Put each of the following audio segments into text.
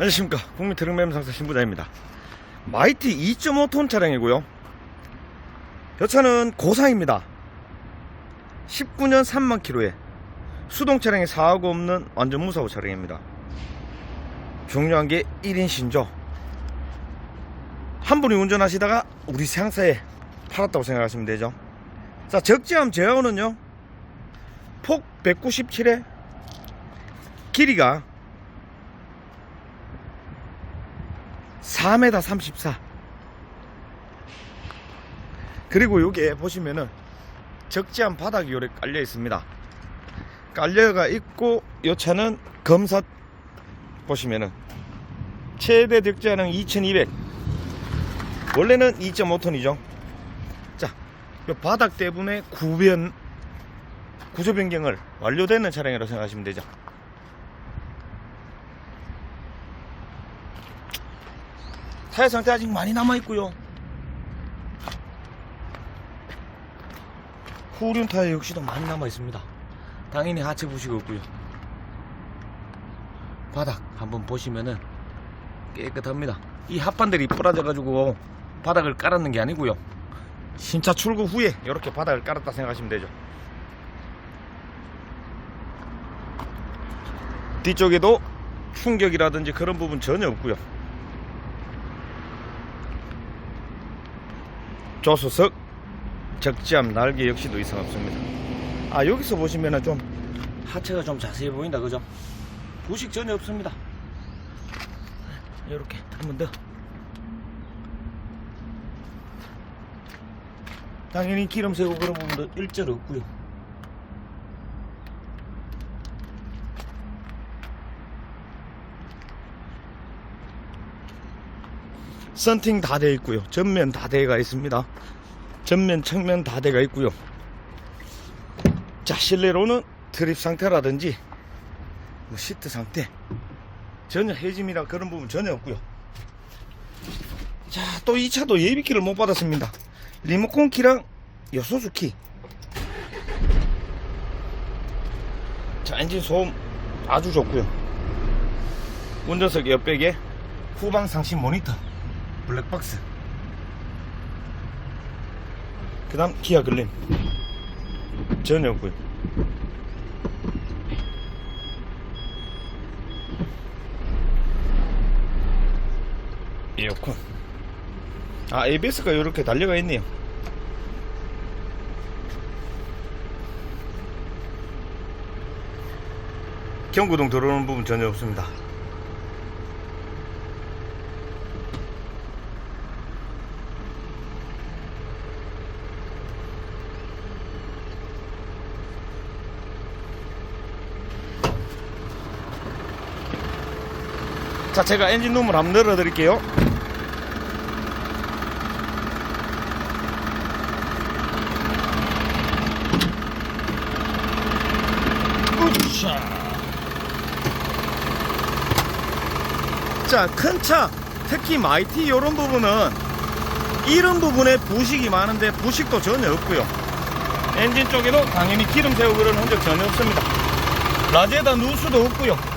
안녕하십니까. 국민 트럭매매 상사 신부장입니다. 마이티 2.5톤 차량이고요. 이 차는 고사입니다. 19년 3만 킬로에 수동 차량에 사고 없는 완전 무사고 차량입니다. 중요한 게 1인 신조 한 분이 운전하시다가 우리 상사에 팔았다고 생각하시면 되죠. 자 적재함 제어는요. 폭 197에 길이가 4m 34 그리고 여기에 보시면은 적재한 바닥이 요래 깔려 있습니다. 깔려가 있고 요 차는 검사 보시면은 최대 적재하는 2200 원래는 2.5톤이죠. 자, 요 바닥 때문에 구변 구조 변경을 완료되는 차량이라고 생각하시면 되죠 타이어 상태 아직 많이 남아 있고요. 후륜 타이어 역시도 많이 남아 있습니다. 당연히 하체 부식 없고요. 바닥 한번 보시면은 깨끗합니다. 이 합판들이 부러져 가지고 바닥을 깔았는 게 아니고요. 신차 출고 후에 이렇게 바닥을 깔았다 생각하시면 되죠. 뒤쪽에도 충격이라든지 그런 부분 전혀 없고요. 조수석 적지함 날개 역시도 이상 없습니다. 아 여기서 보시면은 좀 하체가 좀 자세히 보인다 그죠? 부식 전혀 없습니다. 이렇게 한 번 더. 당연히 기름 새고 그런 부분도 일절 없고요 썬팅 다 되어 있고요. 전면 다 되어가 있습니다. 전면, 측면 다 되어가 있고요. 자, 실내로는 트립 상태라든지 뭐 시트 상태 전혀 해짐이나 그런 부분 전혀 없고요. 자, 또 이 차도 예비키를 못 받았습니다. 리모컨 키랑 여소수 키. 자, 엔진 소음 아주 좋고요. 운전석 옆백에 후방 상시 모니터. 블랙박스. 그 다음 기아 글램 전혀 없고요. 에어컨 아 ABS가 이렇게 달려가 있네요. 경구동 들어오는 부분 전혀 없습니다 자, 제가 엔진 룸을 한번 열어 드릴게요. 으쌰. 자, 큰 차, 특히 마이티 이런 부분은 이런 부분에 부식이 많은데 부식도 전혀 없고요. 엔진 쪽에도 당연히 기름 새고 그런 흔적 전혀 없습니다. 라지에다 누수도 없고요.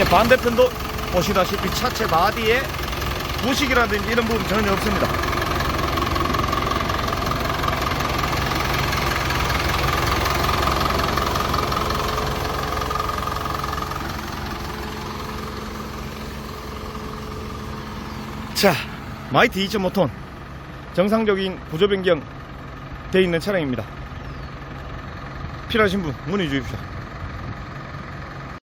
예, 반대편도 보시다시피 차체 바디에 부식이라든지 이런 부분 전혀 없습니다. 자, 마이티 2.5톤 정상적인 구조 변경 되어 있는 차량입니다. 필요하신 분 문의 주십시오.